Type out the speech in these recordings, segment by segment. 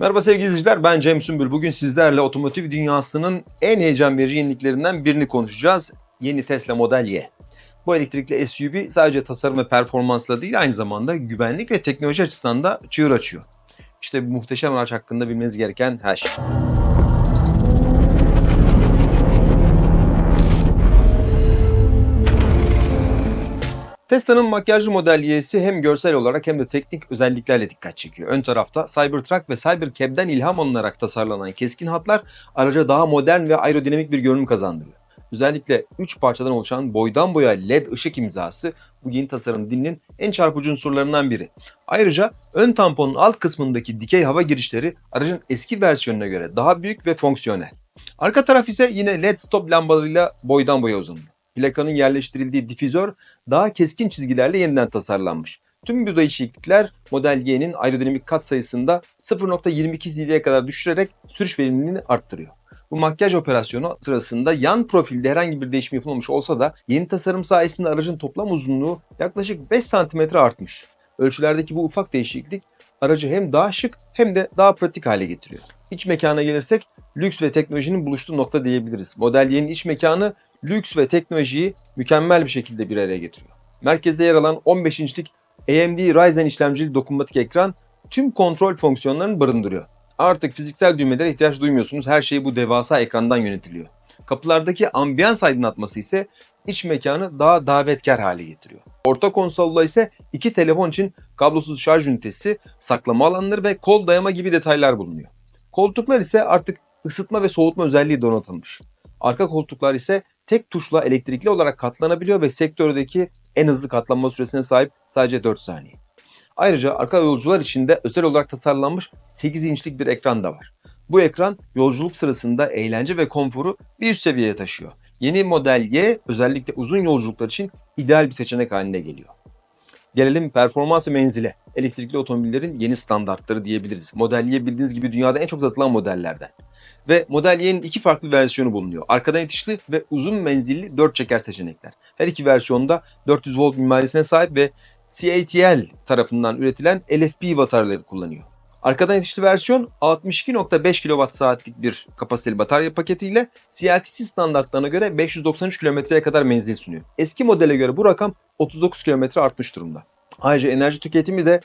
Merhaba sevgili izleyiciler ben Cem Sümbül. Bugün sizlerle otomotiv dünyasının en heyecan verici yeniliklerinden birini konuşacağız. Yeni Tesla Model Y. Bu elektrikli SUV sadece tasarım ve performansla değil aynı zamanda güvenlik ve teknoloji açısından da çığır açıyor. İşte bu muhteşem araç hakkında bilmeniz gereken her şey. Tesla'nın makyajlı model Y'si hem görsel olarak hem de teknik özelliklerle dikkat çekiyor. Ön tarafta Cybertruck ve Cybercab'den ilham alınarak tasarlanan keskin hatlar araca daha modern ve aerodinamik bir görünüm kazandırıyor. Özellikle 3 parçadan oluşan boydan boya LED ışık imzası bu yeni tasarım dilinin en çarpıcı unsurlarından biri. Ayrıca ön tamponun alt kısmındaki dikey hava girişleri aracın eski versiyonuna göre daha büyük ve fonksiyonel. Arka taraf ise yine LED stop lambalarıyla boydan boya uzanıyor. Plakanın yerleştirildiği difüzör daha keskin çizgilerle yeniden tasarlanmış. Tüm bu değişiklikler Model Y'nin aerodinamik kat sayısında 0.22 cc'ye kadar düşürerek sürüş verimliliğini arttırıyor. Bu makyaj operasyonu sırasında yan profilde herhangi bir değişim yapılmamış olsa da yeni tasarım sayesinde aracın toplam uzunluğu yaklaşık 5 cm artmış. Ölçülerdeki bu ufak değişiklik aracı hem daha şık hem de daha pratik hale getiriyor. İç mekana gelirsek lüks ve teknolojinin buluştuğu nokta diyebiliriz. Model Y'nin iç mekanı lüks ve teknolojiyi mükemmel bir şekilde bir araya getiriyor. Merkezde yer alan 15 inçlik AMD Ryzen işlemcili dokunmatik ekran tüm kontrol fonksiyonlarını barındırıyor. Artık fiziksel düğmelere ihtiyaç duymuyorsunuz. Her şey bu devasa ekrandan yönetiliyor. Kapılardaki ambiyans aydınlatması ise iç mekanı daha davetkar hale getiriyor. Orta konsolda ise iki telefon için kablosuz şarj ünitesi, saklama alanları ve kol dayama gibi detaylar bulunuyor. Koltuklar ise artık ısıtma ve soğutma özelliği donatılmış. Arka koltuklar ise tek tuşla elektrikli olarak katlanabiliyor ve sektördeki en hızlı katlanma süresine sahip sadece 4 saniye. Ayrıca arka yolcular için de özel olarak tasarlanmış 8 inçlik bir ekran da var. Bu ekran yolculuk sırasında eğlence ve konforu bir üst seviyeye taşıyor. Yeni model Y özellikle uzun yolculuklar için ideal bir seçenek haline geliyor. Gelelim performans ve menzile. Elektrikli otomobillerin yeni standartları diyebiliriz. Model Y bildiğiniz gibi dünyada en çok satılan modellerden. Ve Model Y'nin iki farklı versiyonu bulunuyor. Arkadan itişli ve uzun menzilli 4 çeker seçenekler. Her iki versiyonda 400 volt mimarisine sahip ve CATL tarafından üretilen LFP bataryaları kullanıyor. Arkadan itişli versiyon 62.5 kWh'lik bir kapasiteli batarya paketiyle CLTC standartlarına göre 593 kilometreye kadar menzil sunuyor. Eski modele göre bu rakam 39 kilometre artmış durumda. Ayrıca enerji tüketimi de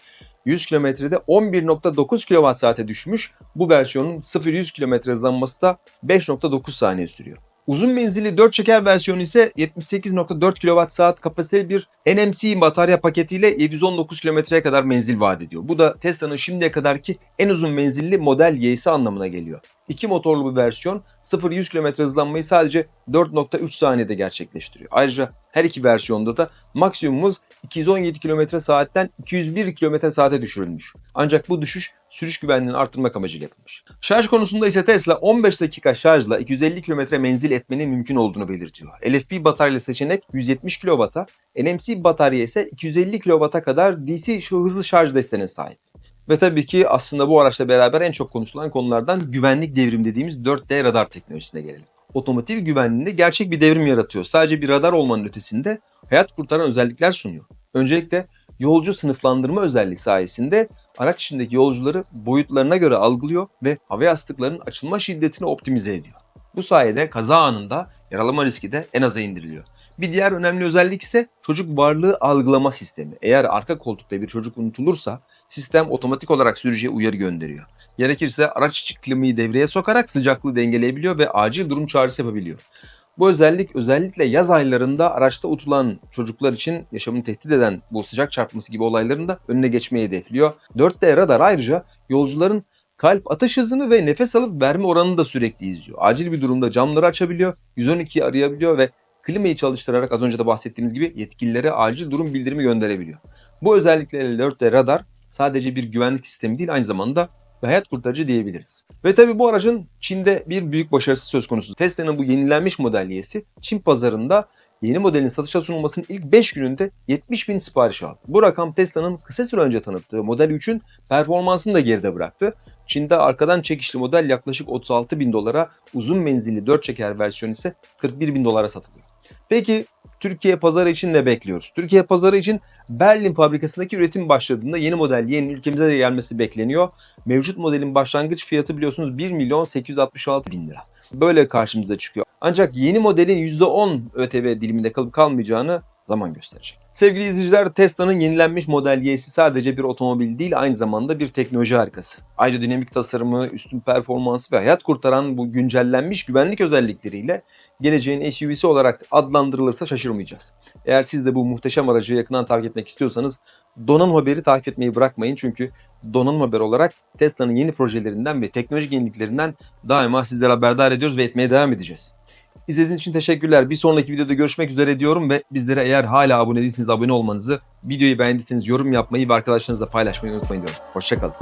100 kilometrede 11.9 kWh'e düşmüş. Bu versiyonun 0-100 km hızlanması da 5.9 saniye sürüyor. Uzun menzilli 4 çeker versiyonu ise 78.4 kWh kapasiteli bir NMC batarya paketiyle 719 kilometreye kadar menzil vaat ediyor. Bu da Tesla'nın şimdiye kadarki en uzun menzilli model Y'si anlamına geliyor. İki motorlu bu versiyon 0-100 km hızlanmayı sadece 4.3 saniyede gerçekleştiriyor. Ayrıca her iki versiyonda da maksimum hız 217 km saatten 201 km saate düşürülmüş. Ancak bu düşüş sürüş güvenliğini arttırmak amacıyla yapılmış. Şarj konusunda ise Tesla 15 dakika şarjla 250 km menzil etmenin mümkün olduğunu belirtiyor. LFP batarya seçenek 170 kW'a, NMC batarya ise 250 kW'a kadar DC hızlı şarj desteğine sahip. Ve tabii ki aslında bu araçla beraber en çok konuşulan konulardan güvenlik devrim dediğimiz 4D radar teknolojisine gelelim. Otomotiv güvenliğinde gerçek bir devrim yaratıyor. Sadece bir radar olmanın ötesinde hayat kurtaran özellikler sunuyor. Öncelikle yolcu sınıflandırma özelliği sayesinde araç içindeki yolcuları boyutlarına göre algılıyor ve hava yastıklarının açılma şiddetini optimize ediyor. Bu sayede kaza anında yaralama riski de en aza indiriliyor. Bir diğer önemli özellik ise çocuk varlığı algılama sistemi. Eğer arka koltukta bir çocuk unutulursa sistem otomatik olarak sürücüye uyarı gönderiyor. Gerekirse araç içi klimayı devreye sokarak sıcaklığı dengeleyebiliyor ve acil durum çağrısı yapabiliyor. Bu özellik özellikle yaz aylarında araçta utulan çocuklar için yaşamını tehdit eden bu sıcak çarpması gibi olayların da önüne geçmeyi hedefliyor. 4D radar ayrıca yolcuların kalp atış hızını ve nefes alıp verme oranını da sürekli izliyor. Acil bir durumda camları açabiliyor, 112'yi arayabiliyor ve klimayı çalıştırarak az önce de bahsettiğimiz gibi yetkililere acil durum bildirimi gönderebiliyor. Bu özelliklerle 4D radar sadece bir güvenlik sistemi değil aynı zamanda ve hayat kurtarıcı diyebiliriz. Ve tabi bu aracın Çin'de bir büyük başarısı söz konusu. Tesla'nın bu yenilenmiş model Y'si Çin pazarında yeni modelin satışa sunulmasının ilk 5 gününde 70 bin sipariş aldı. Bu rakam Tesla'nın kısa süre önce tanıttığı Model 3'ün performansını da geride bıraktı. Çin'de arkadan çekişli model yaklaşık 36 bin dolara, uzun menzilli 4 çeker versiyon ise 41 bin dolara satılıyor. Peki Türkiye pazarı için ne bekliyoruz? Türkiye pazarı için Berlin fabrikasındaki üretim başladığında yeni model yeni ülkemize de gelmesi bekleniyor. Mevcut modelin başlangıç fiyatı biliyorsunuz 1 milyon 866 bin lira. Böyle karşımıza çıkıyor. Ancak yeni modelin %10 ÖTV diliminde kalıp kalmayacağını zaman gösterecek. Sevgili izleyiciler Tesla'nın yenilenmiş Model Y'si sadece bir otomobil değil aynı zamanda bir teknoloji harikası. Aerodinamik tasarımı, üstün performansı ve hayat kurtaran bu güncellenmiş güvenlik özellikleriyle geleceğin SUV'si olarak adlandırılırsa şaşırmayacağız. Eğer siz de bu muhteşem aracı yakından takip etmek istiyorsanız Donanım Haber'i takip etmeyi bırakmayın çünkü Donanım Haber olarak Tesla'nın yeni projelerinden ve teknolojik yeniliklerinden daima sizlere haberdar ediyoruz ve etmeye devam edeceğiz. İzlediğiniz için teşekkürler. Bir sonraki videoda görüşmek üzere diyorum ve bizlere eğer hala abone değilseniz abone olmanızı, videoyu beğendiyseniz yorum yapmayı ve arkadaşlarınızla paylaşmayı unutmayın diyorum. Hoşçakalın.